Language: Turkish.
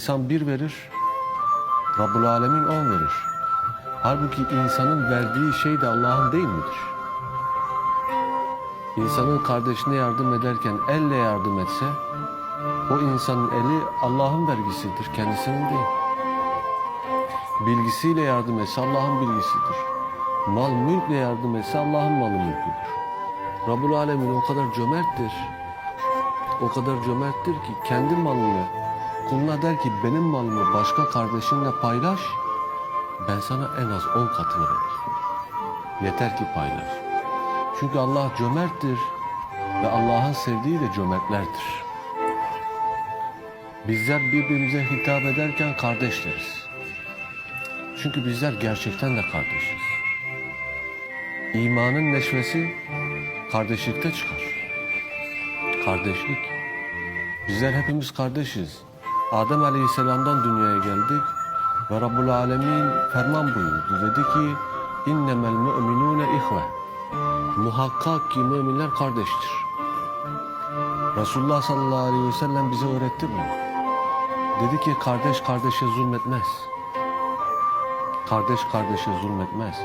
İnsan bir verir, Rabbul Alemin on verir. Halbuki insanın verdiği şey de Allah'ın değil midir? İnsanın kardeşine yardım ederken elle yardım etse, o insanın eli Allah'ın vergisidir, kendisinin değil. Bilgisiyle yardım etse Allah'ın bilgisidir. Mal mülkle yardım etse Allah'ın malı mülküdür. Rabbul Alemin o kadar cömerttir. O kadar cömerttir ki kendi malını kuluna der ki benim malımı başka kardeşinle paylaş. Ben sana en az on katını veririm. Yeter ki paylaş. Çünkü Allah cömerttir ve Allah'ın sevdiği de cömertlerdir. Bizler birbirimize hitap ederken kardeş deriz. Çünkü bizler gerçekten de kardeşiz. İmanın neşvesi kardeşlikte çıkar. Kardeşlik. Bizler hepimiz kardeşiz. Adem Aleyhisselam'dan dünyaya geldik ve Rabbul Alemin ferman buyurdu. Dedi ki innemel müminune ihve. Muhakkak ki müminler kardeştir. Resulullah sallallahu aleyhi ve sellem bize öğretti bunu. Dedi ki kardeş kardeşe zulmetmez. Kardeş kardeşe zulmetmez.